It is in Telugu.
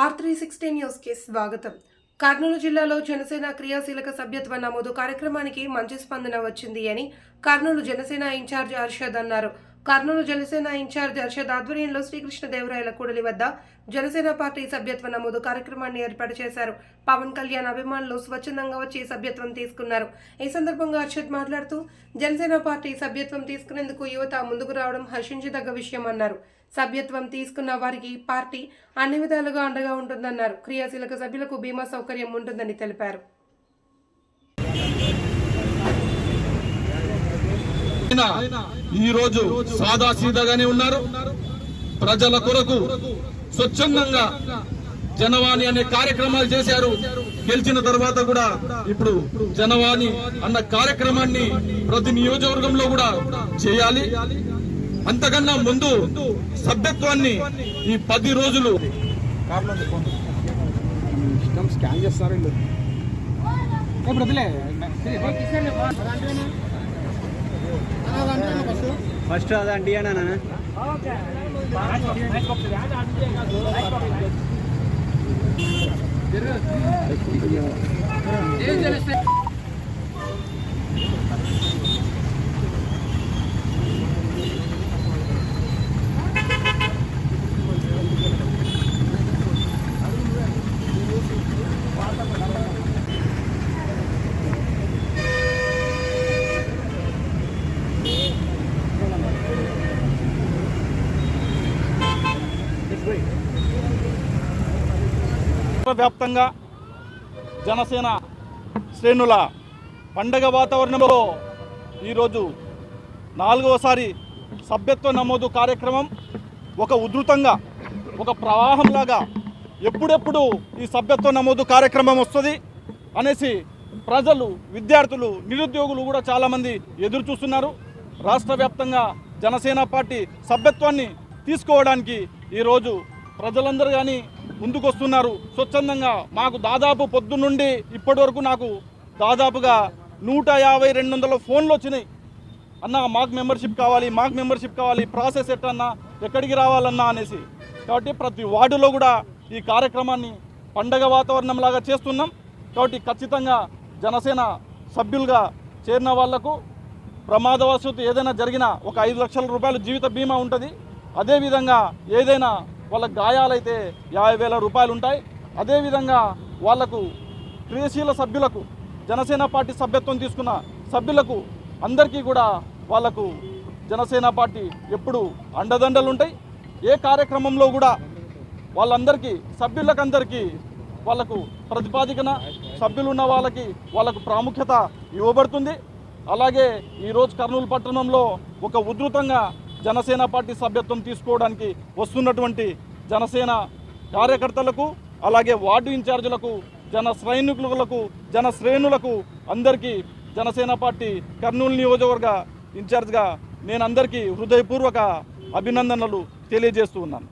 ఆర్ త్రీ సిక్స్టీ న్యూస్కి స్వాగతం. కర్నూలు జిల్లాలో జనసేన క్రియాశీలక సభ్యత్వ నమోదు కార్యక్రమానికి మంచి స్పందన వచ్చింది అని కర్నూలు జనసేన ఇన్ఛార్జ్ అర్షద్ అన్నారు. కర్నూలు జనసేన ఇన్ఛార్జ్ అర్షద్ ఆధ్వర్యంలో శ్రీకృష్ణదేవరాయల కూడలి వద్ద జనసేన పార్టీ సభ్యత్వ నమోదు కార్యక్రమాన్ని ఏర్పాటు చేశారు. పవన్ కళ్యాణ్ అభిమానులు స్వచ్ఛందంగా వచ్చి సభ్యత్వం తీసుకున్నారు. ఈ సందర్భంగా అర్షద్ మాట్లాడుతూ జనసేన పార్టీ సభ్యత్వం తీసుకునేందుకు యువత ముందుకు రావడం హర్షించదగ్గ విషయం అన్నారు. సభ్యత్వం తీసుకున్న వారికి పార్టీ అన్ని విధాలుగా అండగా ఉంటుందన్నారు. క్రియాశీలక సభ్యులకు బీమా సౌకర్యం ఉంటుందని తెలిపారు. ఆయన ఈ రోజు సాదా సీదాగానే ఉన్నారు. ప్రజల కొరకు స్వచ్ఛందంగా జనవాణి అనే కార్యక్రమాలు చేశారు. గెలిచిన తర్వాత కూడా ఇప్పుడు జనవాణి అన్న కార్యక్రమాన్ని ప్రతి నియోజకవర్గంలో కూడా చేయాలి. అంతకన్నా ముందు సభ్యత్వాన్ని ఈ పది రోజులు స్కాన్ చేస్తారండి వీళ్ళు ఇప్పుడు వదిలే ఫస్ట్ అదండి అన్న వ్యాప్తంగా జనసేన శ్రేణుల పండగ వాతావరణంలో ఈరోజు నాలుగవసారి సభ్యత్వ నమోదు కార్యక్రమం ఒక ఉధృతంగా ఒక ప్రవాహంలాగా ఎప్పుడెప్పుడు ఈ సభ్యత్వ నమోదు కార్యక్రమం వస్తుంది అనేసి ప్రజలు విద్యార్థులు నిరుద్యోగులు కూడా చాలామంది ఎదురు చూస్తున్నారు రాష్ట్ర వ్యాప్తంగా జనసేన పార్టీ సభ్యత్వాన్ని తీసుకోవడానికి ఈరోజు ప్రజలందరూ కానీ ముందుకొస్తున్నారు. స్వచ్ఛందంగా మాకు దాదాపు పొద్దు నుండి ఇప్పటి వరకు నాకు దాదాపుగా నూట యాభై రెండు వందల ఫోన్లు వచ్చినాయి. అన్న మాకు మెంబర్షిప్ కావాలి మాకు మెంబర్షిప్ కావాలి ప్రాసెస్ ఎట్టన్నా ఎక్కడికి రావాలన్నా అనేసి. కాబట్టి ప్రతి వార్డులో కూడా ఈ కార్యక్రమాన్ని పండగ వాతావరణంలాగా చేస్తున్నాం. కాబట్టి ఖచ్చితంగా జనసేన సభ్యులుగా చేరిన వాళ్ళకు ప్రమాదవశాత్తు ఏదైనా జరిగినా ఒక ఐదు లక్షల రూపాయలు జీవిత బీమా ఉంటుంది. అదేవిధంగా ఏదైనా వాళ్ళ గాయాలైతే యాభై వేల రూపాయలు ఉంటాయి. అదేవిధంగా వాళ్ళకు క్రియశీల సభ్యులకు జనసేన పార్టీ సభ్యత్వం తీసుకున్న సభ్యులకు అందరికీ కూడా వాళ్ళకు జనసేన పార్టీ ఎప్పుడు అండదండలు ఉంటాయి. ఏ కార్యక్రమంలో కూడా వాళ్ళందరికీ సభ్యులకందరికీ వాళ్ళకు ప్రతిపాదికన సభ్యులున్న వాళ్ళకి వాళ్ళకు ప్రాముఖ్యత ఇవ్వబడుతుంది. అలాగే ఈరోజు కర్నూలు పట్టణంలో ఒక ఉధృతంగా జనసేన పార్టీ సభ్యత్వం తీసుకోవడానికి వస్తున్నటువంటి జనసేన కార్యకర్తలకు అలాగే వార్డు ఇన్ఛార్జీలకు జన సైనికులకు జన శ్రేణులకు అందరికీ జనసేన పార్టీ కర్నూలు నియోజకవర్గ ఇన్ఛార్జ్గా నేను అందరికీ హృదయపూర్వక అభినందనలు తెలియజేస్తూ ఉన్నాను.